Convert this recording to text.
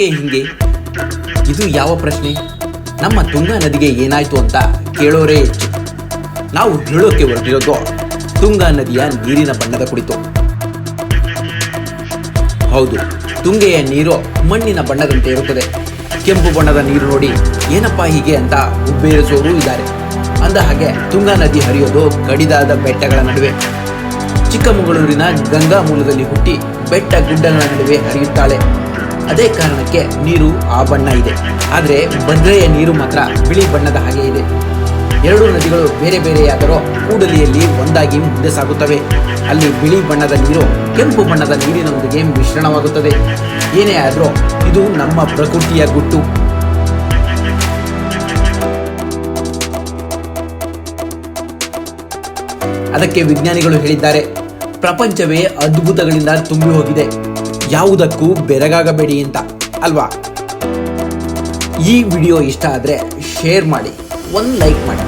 ಯಾಕೆ ಹಿಂಗೆ? ಇದು ಯಾವ ಪ್ರಶ್ನೆ? ನಮ್ಮ ತುಂಗಾ ನದಿಗೆ ಏನಾಯ್ತು ಅಂತ ಕೇಳೋರೇ ಹೆಚ್ಚು. ನಾವು ಹೇಳೋಕೆ ಹೊರಟಿರೋದು ತುಂಗಾ ನದಿಯ ನೀರಿನ ಬಣ್ಣದ ಕುರಿತು. ಹೌದು, ತುಂಗೆಯ ನೀರು ಮಣ್ಣಿನ ಬಣ್ಣದಂತೆ ಇರುತ್ತದೆ. ಕೆಂಪು ಬಣ್ಣದ ನೀರು ನೋಡಿ ಏನಪ್ಪಾ ಹೀಗೆ ಅಂತ ಉಬ್ಬೇರಿಸೋರು ಇದ್ದಾರೆ. ಅಂದ ಹಾಗೆ ತುಂಗಾ ನದಿ ಹರಿಯೋದು ಕಡಿದಾದ ಬೆಟ್ಟಗಳ ನಡುವೆ. ಚಿಕ್ಕಮಗಳೂರಿನ ಗಂಗಾ ಮೂಲದಲ್ಲಿ ಹುಟ್ಟಿ ಬೆಟ್ಟ ಗುಡ್ಡಗಳ ನಡುವೆ ಹರಿಯುತ್ತಾಳೆ. ಅದೇ ಕಾರಣಕ್ಕೆ ನೀರು ಆ ಬಣ್ಣ ಇದೆ. ಆದರೆ ಭದ್ರೆಯ ನೀರು ಮಾತ್ರ ಬಿಳಿ ಬಣ್ಣದ ಹಾಗೆ ಇದೆ. ಎರಡು ನದಿಗಳು ಬೇರೆ ಬೇರೆಯಾದರೂ ಕೂಡಲಿಯಲ್ಲಿ ಒಂದಾಗಿ ಮುಂದೆ ಸಾಗುತ್ತವೆ. ಅಲ್ಲಿ ಬಿಳಿ ಬಣ್ಣದ ನೀರು ಕೆಂಪು ಬಣ್ಣದ ನೀರಿನೊಂದಿಗೆ ಮಿಶ್ರಣವಾಗುತ್ತದೆ. ಏನೇ ಆದರೂ ಇದು ನಮ್ಮ ಪ್ರಕೃತಿಯ ಗುಟ್ಟು. ಅದಕ್ಕೆ ವಿಜ್ಞಾನಿಗಳು ಹೇಳಿದ್ದಾರೆ, ಪ್ರಪಂಚವೇ ಅದ್ಭುತಗಳಿಂದ ತುಂಬಿ ಹೋಗಿದೆ ಯಾವುದಕ್ಕೂ ಬೆರಗಾಗಬೇಡಿ ಅಂತ ಅಲ್ವಾ? ಈ ವಿಡಿಯೋ ಇಷ್ಟ ಆದರೆ ಶೇರ್ ಮಾಡಿ ಒಂದು ಲೈಕ್ ಮಾಡಿ.